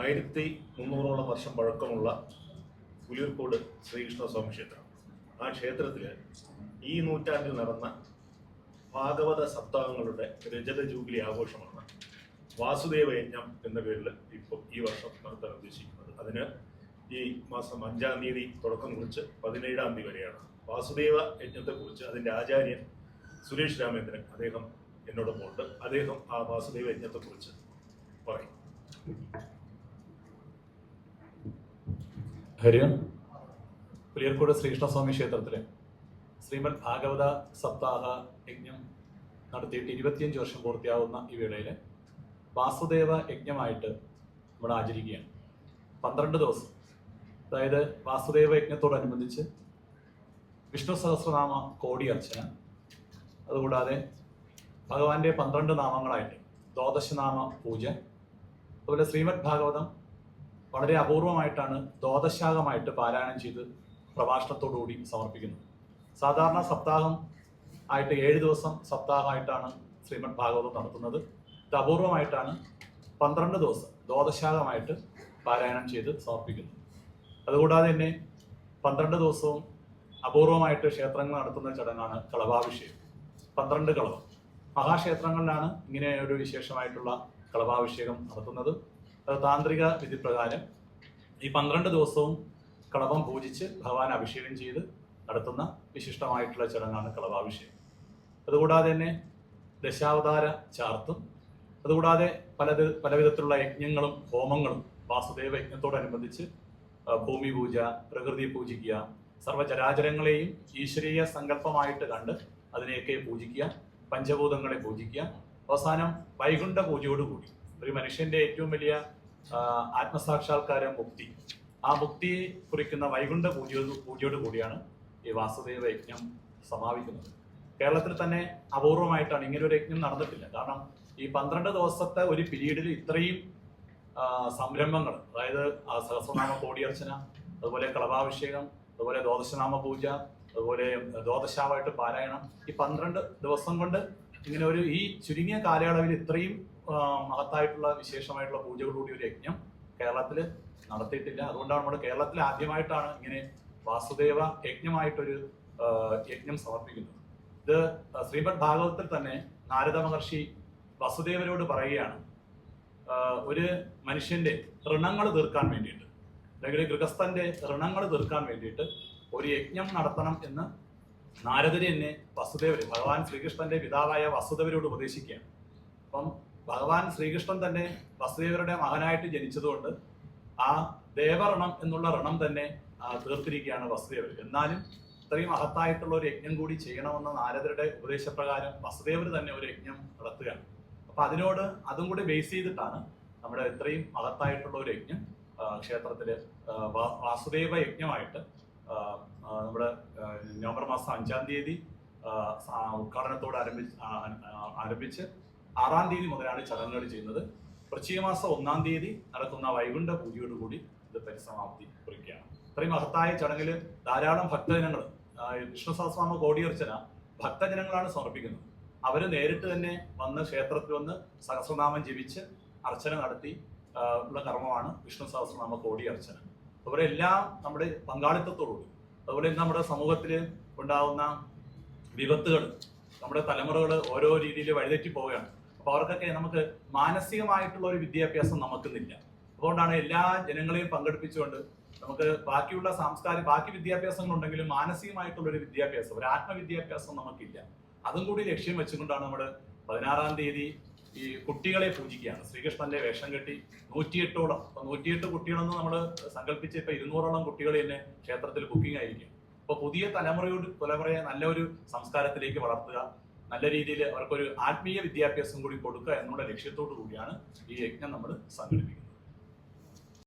ആയിരത്തി മുന്നൂറോളം വർഷം പഴക്കമുള്ള പുലിയൂർക്കോട് ശ്രീകൃഷ്ണസ്വാമി ക്ഷേത്രം. ആ ക്ഷേത്രത്തിൽ ഈ നൂറ്റാണ്ടിൽ നടന്ന ഭാഗവത സപ്താഹങ്ങളുടെ രജത ജൂബിലി ആഘോഷമാണ് വാസുദേവ യജ്ഞം എന്ന പേരിൽ ഇപ്പോൾ ഈ വർഷം നടത്താൻ ഉദ്ദേശിക്കുന്നത്. അതിന് ഈ മാസം അഞ്ചാം തീയതി തുടക്കം കുറിച്ച് പതിനേഴാം തീയതി വരെയാണ്. വാസുദേവ യജ്ഞത്തെക്കുറിച്ച് അതിന്റെ ആചാര്യൻ സുരേഷ് രാമേന്ദ്രൻ അദ്ദേഹം എന്നോടൊപ്പം ഉണ്ട് അദ്ദേഹം ആ വാസുദേവ യജ്ഞത്തെക്കുറിച്ച് പറയും. ഹരിയം പുലിയർക്കോട് ശ്രീകൃഷ്ണസ്വാമി ക്ഷേത്രത്തിലെ. ശ്രീമദ് ഭാഗവത സപ്താഹ യജ്ഞം നടത്തിയിട്ട് ഇരുപത്തിയഞ്ച് വർഷം പൂർത്തിയാവുന്ന ഈ വേളയിൽ വാസുദേവ യജ്ഞമായിട്ട് നമ്മൾ ആചരിക്കുകയാണ്. പന്ത്രണ്ട് ദിവസം. അതായത് വാസുദേവ യജ്ഞത്തോടനുബന്ധിച്ച് വിഷ്ണു സഹസ്രനാമ കോടി അർച്ചന. അതുകൂടാതെ ഭഗവാന്റെ പന്ത്രണ്ട് നാമങ്ങളായിട്ട് ദ്വാദശനാമ പൂജ. അതുപോലെ ശ്രീമദ് ഭാഗവതം വളരെ അപൂർവമായിട്ടാണ് ദ്വാദശാഖമായിട്ട് പാരായണം ചെയ്ത് പ്രഭാഷണത്തോടുകൂടി സമർപ്പിക്കുന്നത്. സാധാരണ സപ്താഹം ആയിട്ട് ഏഴ് ദിവസം സപ്താഹമായിട്ടാണ് ശ്രീമദ് ഭാഗവതം നടത്തുന്നത്. ഇത് അപൂർവമായിട്ടാണ് പന്ത്രണ്ട് ദിവസം ദ്വാദശാഖമായിട്ട് പാരായണം ചെയ്ത് സമർപ്പിക്കുന്നത്. അതുകൂടാതെ തന്നെ പന്ത്രണ്ട് ദിവസവും അപൂർവമായിട്ട് ക്ഷേത്രങ്ങൾ നടത്തുന്ന ചടങ്ങാണ് കളഭാഭിഷേകം. പന്ത്രണ്ട് കളവം മഹാക്ഷേത്രങ്ങളിലാണ് ഇങ്ങനെ ഒരു വിശേഷമായിട്ടുള്ള കളഭാഭിഷേകം നടത്തുന്നത്. താന്ത്രിക വിധിപ്രകാരം ഈ പന്ത്രണ്ട് ദിവസവും കളവം പൂജിച്ച് ഭഗവാൻ അഭിഷേകം ചെയ്ത് നടത്തുന്ന വിശിഷ്ടമായിട്ടുള്ള ചടങ്ങാണ് കളവാഭിഷേകം. അതുകൂടാതെ തന്നെ ദശാവതാര ചാർത്തും അതുകൂടാതെ പല പല വിധത്തിലുള്ള യജ്ഞങ്ങളും ഹോമങ്ങളും വാസുദേവ യജ്ഞത്തോടനുബന്ധിച്ച് ഭൂമി പൂജ പ്രകൃതി പൂജിക്കുക സർവചരാചരങ്ങളെയും ഈശ്വരീയ സങ്കല്പമായിട്ട് കണ്ട് അതിനെയൊക്കെ പൂജിക്കുക പഞ്ചഭൂതങ്ങളെ പൂജിക്കുക. അവസാനം വൈകുണ്ഠ പൂജയോടുകൂടി ഒരു മനുഷ്യന്റെ ഏറ്റവും വലിയ ആത്മസാക്ഷാത്കാരം മുക്തി. ആ മുക്തിയെ കുറിക്കുന്ന വൈകുണ്ഠ പൂജയോട് പൂജയോട് കൂടിയാണ് ഈ വാസുദേവ യജ്ഞം സമാപിക്കുന്നത്. കേരളത്തിൽ തന്നെ അപൂർവമായിട്ടാണ് ഇങ്ങനെ ഒരു യജ്ഞം നടന്നിട്ടില്ല. കാരണം ഈ പന്ത്രണ്ട് ദിവസത്തെ ഒരു പീരീഡിൽ ഇത്രയും സംരംഭങ്ങൾ അതായത് സഹസ്രനാമ കോടിയർച്ചന അതുപോലെ കളഭാഭിഷേകം അതുപോലെ ദ്വാദശനാമ പൂജ അതുപോലെ ദ്വാദശാവായിട്ട് പാരായണം ഈ പന്ത്രണ്ട് ദിവസം കൊണ്ട് ഇങ്ങനെ ഒരു ഈ ചുരുങ്ങിയ കാലയളവിൽ ഇത്രയും മഹത്തായിട്ടുള്ള വിശേഷമായിട്ടുള്ള പൂജകളോടി ഒരു യജ്ഞം കേരളത്തിൽ നടത്തിയിട്ടില്ല. അതുകൊണ്ടാണ് നമ്മുടെ കേരളത്തിൽ ആദ്യമായിട്ടാണ് ഇങ്ങനെ വാസുദേവ യജ്ഞമായിട്ടൊരു യജ്ഞം സമർപ്പിക്കുന്നത്. ഇത് ശ്രീമദ് ഭാഗവതത്തിൽ തന്നെ നാരദ മഹർഷി വസുദേവരോട് പറയുകയാണ് ഒരു മനുഷ്യന്റെ ഋണങ്ങൾ തീർക്കാൻ വേണ്ടിയിട്ട് അല്ലെങ്കിൽ ഗൃഹസ്ഥന്റെ ഋണങ്ങൾ തീർക്കാൻ വേണ്ടിയിട്ട് ഒരു യജ്ഞം നടത്തണം എന്ന് നാരദര് എന്നെ വസുദേവര് ഭഗവാൻ ശ്രീകൃഷ്ണന്റെ പിതാവായ വസുദേവരോട് ഉപദേശിക്കുകയാണ്. അപ്പം ഭഗവാൻ ശ്രീകൃഷ്ണൻ തന്നെ വസുദേവരുടെ മകനായിട്ട് ജനിച്ചതുകൊണ്ട് ആ ദേവറണം എന്നുള്ള ഋണം തന്നെ തീർത്തിരിക്കുകയാണ് വസുദേവർ. എന്നാലും ഇത്രയും മഹത്തായിട്ടുള്ള ഒരു യജ്ഞം കൂടി ചെയ്യണമെന്ന നാരദരുടെ ഉപദേശപ്രകാരം വസുദേവർ തന്നെ ഒരു യജ്ഞം നടത്തുകയാണ്. അപ്പൊ അതിനോട് അതും കൂടി ബേസ് ചെയ്തിട്ടാണ് നമ്മുടെ ഇത്രയും മഹത്തായിട്ടുള്ള ഒരു യജ്ഞം ക്ഷേത്രത്തിൽ വാസുദേവ യജ്ഞമായിട്ട് നമ്മുടെ നവംബർ മാസം അഞ്ചാം തീയതി ഉദ്ഘാടനത്തോട് ആരംഭിച്ച് ആരംഭിച്ച് ആറാം തീയതി മുതലാണ് ചടങ്ങുകൾ ചെയ്യുന്നത്. വൃശ്ചിക മാസം ഒന്നാം തീയതി നടക്കുന്ന വൈകുണ്ഠ പൂജയോടുകൂടി ഇത് പരിസമാപ്തി കുറിക്കുകയാണ്. ഇത്രയും മഹത്തായ ചടങ്ങിൽ ധാരാളം ഭക്തജനങ്ങൾ വിഷ്ണു സഹസ്രനാമ കോടിയർച്ചന ഭക്തജനങ്ങളാണ് സമർപ്പിക്കുന്നത്. അവർ നേരിട്ട് തന്നെ വന്ന് ക്ഷേത്രത്തിൽ വന്ന് സഹസ്രനാമം ജപിച്ച് അർച്ചന നടത്തി ഉള്ള കർമ്മമാണ് വിഷ്ണു സഹസ്രനാമ കോടി അർച്ചന എല്ലാം നമ്മുടെ പങ്കാളിത്തത്തോടുകൂടി. അതുപോലെ നമ്മുടെ സമൂഹത്തിൽ ഉണ്ടാവുന്ന വിപത്തുകൾ നമ്മുടെ തലമുറകൾ ഓരോ രീതിയിൽ വഴിതെറ്റി പോവുകയാണ്. അപ്പൊ അവർക്കൊക്കെ നമുക്ക് മാനസികമായിട്ടുള്ള ഒരു വിദ്യാഭ്യാസം നമുക്കുന്നില്ല. അതുകൊണ്ടാണ് എല്ലാ ജനങ്ങളെയും പങ്കെടുപ്പിച്ചുകൊണ്ട് നമുക്ക് ബാക്കിയുള്ള സാംസ്കാരിക ബാക്കി വിദ്യാഭ്യാസങ്ങളുണ്ടെങ്കിലും മാനസികമായിട്ടുള്ള ഒരു വിദ്യാഭ്യാസം ഒരു ആത്മവിദ്യാഭ്യാസം നമുക്കില്ല. അതും കൂടി ലക്ഷ്യം വെച്ചുകൊണ്ടാണ് നമ്മൾ പതിനാറാം തീയതി ഈ കുട്ടികളെ പൂജിക്കുകയാണ്. ശ്രീകൃഷ്ണന്റെ വേഷം കെട്ടി നൂറ്റിയെട്ടോളം അപ്പൊ നൂറ്റിയെട്ട് കുട്ടികളെന്ന് നമ്മൾ സങ്കല്പിച്ച് ഇപ്പൊ ഇരുന്നൂറോളം കുട്ടികൾ തന്നെ ക്ഷേത്രത്തിൽ ബുക്കിംഗ് ആയിരിക്കും. അപ്പൊ പുതിയ തലമുറയോട് തലമുറയെ നല്ലൊരു സംസ്കാരത്തിലേക്ക് വളർത്തുക നല്ല രീതിയിൽ അവർക്കൊരു ആത്മീയ വിദ്യാഭ്യാസം കൂടി കൊടുക്കുക എന്നുള്ള ലക്ഷ്യത്തോടു കൂടിയാണ് ഈ യജ്ഞം നമ്മൾ സംഘടിപ്പിക്കുന്നത്.